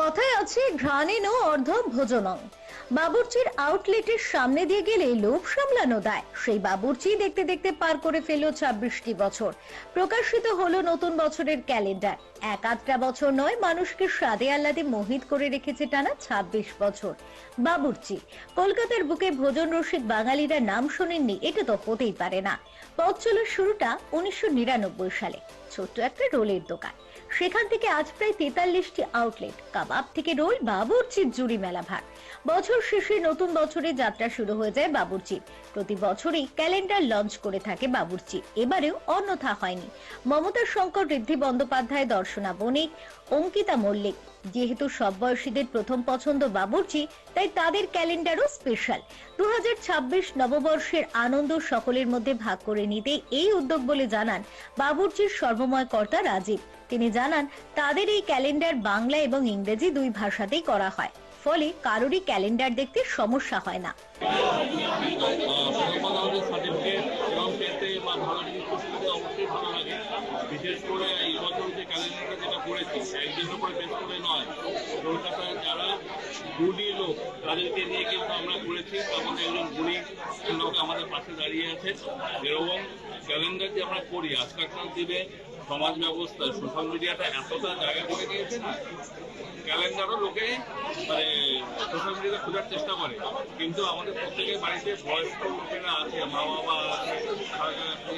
কথায় আছে ঘ্রাণেন অর্ধ ভোজনং। বাবুর্চির আউটলেটের সামনে দিয়ে গেলে লোভ সামলানো দায়। সেই বাবুর্চি দেখতে দেখতে পার করে ফেলল ছাব্বিশটি বছর। প্রকাশিত হলো নতুন বছরের ক্যালেন্ডার। এক আধটা বছর নয়, মানুষকে স্বাদে আহ্লাদে মোহিত করে রেখেছে টানা ছাব্বিশ বছর। বাবুর্চি, কলকাতার বুকে ভোজন রসিক বাঙালিরা নাম শোনেননি, এটা তো হতেই পারে না। পথ চলার শুরুটা উনিশশো নিরানব্বই সালে। ছোট্ট একটা রোলের দোকান। সেখান থেকে আজ প্রায় তেতাল্লিশটি আউটলেট কাবাব থেকে রোল, বাবুর্চির জুড়ি মেলা ভার বছর শেষে নতুন বছরে যাত্রা শুরু হয়ে যায় বাবুর্চির প্রতি বছরই ক্যালেন্ডার লঞ্চ করে থাকে বাবুর্চি। এবারেও অন্যথা হয়নি। মমতা শঙ্কর, ঋদ্ধি বন্দ্যোপাধ্যায়, দর্শনা বণিক, অঙ্কিতা মল্লিক। যেহেতু সব বয়সীদের প্রথম পছন্দ বাবুর্চি, তাই তাদের ক্যালেন্ডারও স্পেশাল দু হাজার ছাব্বিশ নববর্ষের আনন্দ সকলের মধ্যে ভাগ করে নিতে এই উদ্যোগ বলে জানান বাবুর্চির সর্বময় কর্তা রাজীব। তিনি জানান, তাদের এই ক্যালেন্ডার বাংলা এবং ইংরেজি দুই ভাষাতেই করা হয়। ফলে কারোরই ক্যালেন্ডার দেখতে সমস্যা হয় না। বিশেষ করে এই বছর যে ক্যালেন্ডারটা যেটা করেছি একদিনের উপরে বেশ করে নয়। কলকাতায় যারা গুণী লোক, তাদেরকে নিয়ে কিন্তু আমরা করেছি। মধ্যে একজন গুণী লোক আমাদের পাশে দাঁড়িয়ে আছে। এরকম ক্যালেন্ডার যে আমরা করি। আজকালকার দিনে সমাজ ব্যবস্থা। সোশ্যাল মিডিয়াটা এতটা জায়গা করে নিয়েছে না। ক্যালেন্ডারও লোকে মানে সোশ্যাল মিডিয়াতে খোঁজার চেষ্টা করে। কিন্তু আমাদের প্রত্যেকের বাড়িতে বয়স্ক লোকেরা আছে মা বাবা আছে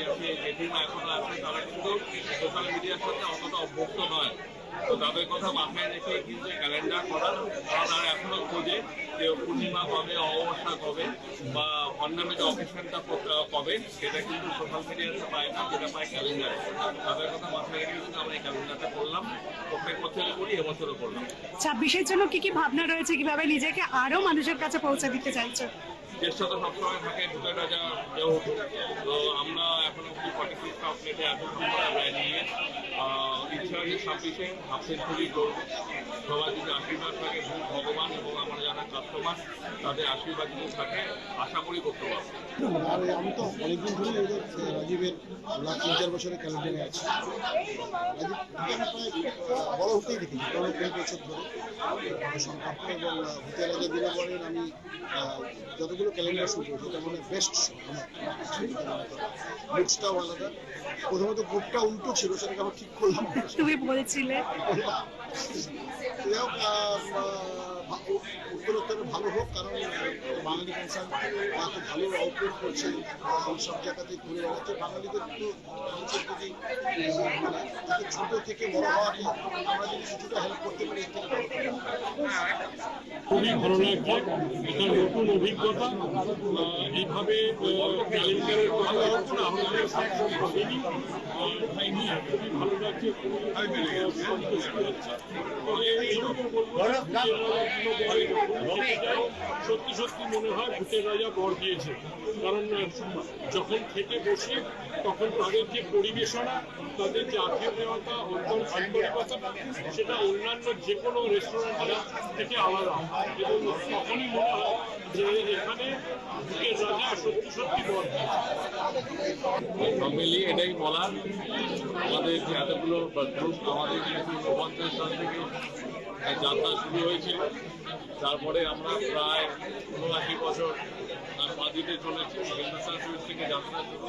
আছে জেঠিমা এখনও আছে, তারা কিন্তু সোশ্যাল মিডিয়ার সাথে অতটা অভ্যস্ত নয়। তো তাদের কথা মাথায় রেখে কিন্তু ক্যালেন্ডার করা। তারা তারা এখনও খোঁজে যে পূর্ণিমা কবে অমাবস্যা কবে বা অন্যান্য যে অকেশনটা কবে সেটা কিন্তু সোশ্যাল মিডিয়াতে পায় না যেটা পায় ক্যালেন্ডারে তাদের কথা মাথায় রেখে কিন্তু আমরা এই ক্যালেন্ডারটা করলাম প্রত্যেক বছরই করি এবছরও করলাম। ছাব্বিশের জন্য কি কি ভাবনা রয়েছে? কীভাবে নিজেকে আরও মানুষের কাছে পৌঁছে দিতে চাইছো? চেষ্টা তো সবসময় থাকে দুটো রাজা যেহেতু তো আমরা এখন ফর্টি সিক্স এতক্ষণ করে আমরা নিয়ে আহ, ছাব্বিশে হাফ সেঞ্চুরি করব সবার যদি আশীর্বাদ থাকে ভূ ভগবান এবং আমরা যারা কাস্টমার তাদের আশীর্বাদ যদি থাকে আশা করি করতে পারব। আর আমি তো অনেকদিন আহ, রাজীবের তিন চার বছরের ক্যালেন্ডারে আছি। বড় হতেই দেখেছি কারণ তিন বছর ধরে। সম্পর্ক এবং ভূতের রাজা আমি আহ, যতগুলো ক্যালেন্ডার শুরু করেছি তার মানে বেস্ট আমার। লুকসটাও আলাদা। প্রথমত গ্রুপটা উল্টো ছিল সেটাকে আবার ঠিক করলাম। তুমি বলেছিলে উত্তরোত্তর ভালো হোক, কারণ বাঙালি কনসার্ন এত ভালো আউটপুট করছে এবং সব জায়গাতে ঘুরে বেড়াচ্ছে বাঙালিদের তো মানুষের যদি মানে থেকে বড় হওয়াকে আমরা যদি কিছুটা হেল্প করতে পারি। খুবই ভালো লাগছে এটা নতুন অভিজ্ঞতা। এইভাবে ক্যালেন্ডারের কথা আমাদের ভালো লাগছে সত্যি সত্যি মনে হয় ভূতের রাজা বর দিয়েছে। কারণ যখন থেকে বসে তখন তাদের যে পরিবেশনা তাদের যে আতিথেয়তা অন্তর আন্তরিকতা সেটা অন্যান্য যে কোনো রেস্টুরেন্টের থেকে আলাদা। তখনই মনে হয় যে এখানে এটাই বলার আমাদের যে এতগুলো গ্রুপ আমাদের থেকে যাত্রা শুরু হয়েছিল। তারপরে আমরা প্রায় উনআশি বছর আহ, পা দিতে চলেছি হিন্দুস্তান সুইচ থেকে যাত্রা শুরু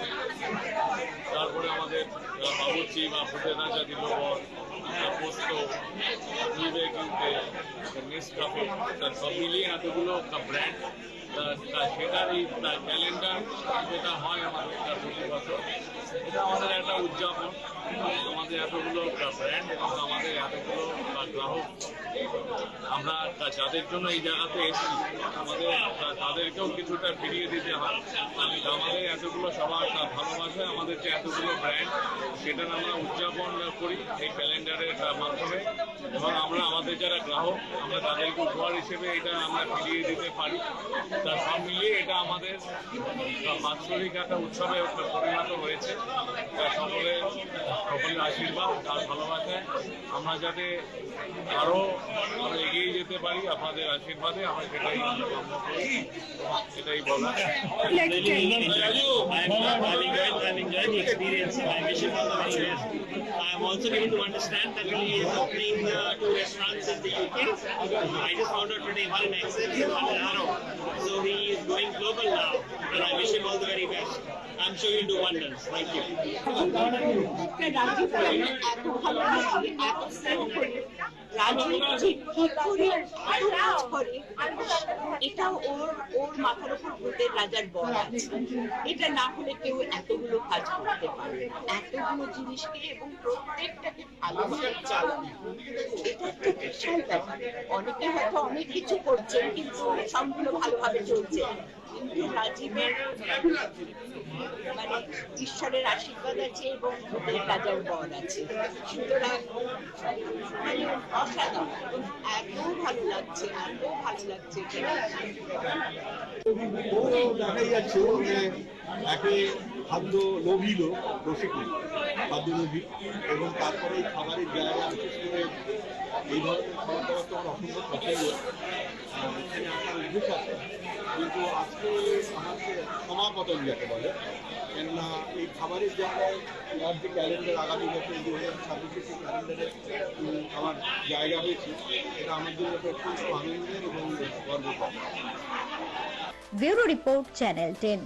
তারপরে আমাদের আহ, বাবুর্চি বা ভূতের রাজা দিল পোস্ত নিবে কিনতে নেক্সট কাপে সব মিলিয়ে এতগুলো ব্র্যান্ড সেটার এই ক্যালেন্ডার যেটা হয় আমাদের এটা প্রতি বছর এটা আমাদের একটা উদযাপন আমাদের এতগুলো ব্র্যান্ড এবং আমাদের এতগুলো গ্রাহক আমরা যাদের জন্য এই জায়গাতে এসেছি, আমাদের, তাদেরকেও কিছুটা ফিরিয়ে দিতে হয়। আমাদের এতগুলো সবার ভালোবাসে, আমাদের যে এতগুলো ব্র্যান্ড সেটার আমরা উদযাপন করি এই ক্যালেন্ডারের মাধ্যমে। এবং আমরা আমাদের যারা গ্রাহক, আমরা তাদেরকে উপহার হিসেবে এটা আমরা ফিরিয়ে দিতে পারি। তা সব মিলিয়ে এটা আমাদের বাৎসরিক একটা উৎসবে পরিণত হয়েছে। সকলের সকলের আশীর্বাদ আর ভালোবাসায়। আমরা যাতে আরও আমরা এগিয়ে যেতে পারি আপনাদের আশীর্বাদে আমরা সেটাই কামনা করি। এটাই বলা Raju I'm, I'm enjoying, I'm enjoying the experience. I wish you all the very best. I'm also given to understand that he is opening uh, two restaurants in the UK. I just found out today one in Essex and one in Harrow. So he is going global now, and I wish him all the very best. I'm sure he'll do wonders. Thank you. এত ভালো লাগে এত স্নেহ করে রাজীব যে কি করে এত কাজ করে এটা ওর ওর মাথার উপর ভূতের রাজার বল আছে এটা না হলে কেউ এতগুলো কাজ করতে পারে না। এতগুলো জিনিসকে এবং প্রত্যেকটাকে অনেকে হয়তো অনেক কিছু করছেন, কিন্তু সবগুলো ভালোভাবে চলছে। কিন্তু রাজীবের মানে ঈশ্বরের আশীর্বাদ আছে এবং রাজার বল আছে। সুতরাং মানে অসাধারণ। এত ভালো লাগছে, এত ভালো লাগছে দেখাই যাচ্ছে একে খাদ্য লোভী রসিক লোক এবং তারপরে এই খাবারের জায়গা বিশেষ করে এই ধরনের খাবার দাবার তো আমার অসম্ভব পছন্দ এখানে আসার অভ্যেস আছে। কিন্তু আজকে আমাকে সমাপতন যাকে বলে, কেননা এই খাবারের জায়গায় আমার যে ক্যালেন্ডার আগামী বছর দু হাজার ছাব্বিশে যে ক্যালেন্ডারে আমার জায়গা হয়েছে, এটা আমার জন্য অত্যন্ত আনন্দের এবং গর্বকর ব্যুরো রিপোর্ট চ্যানেল টেন।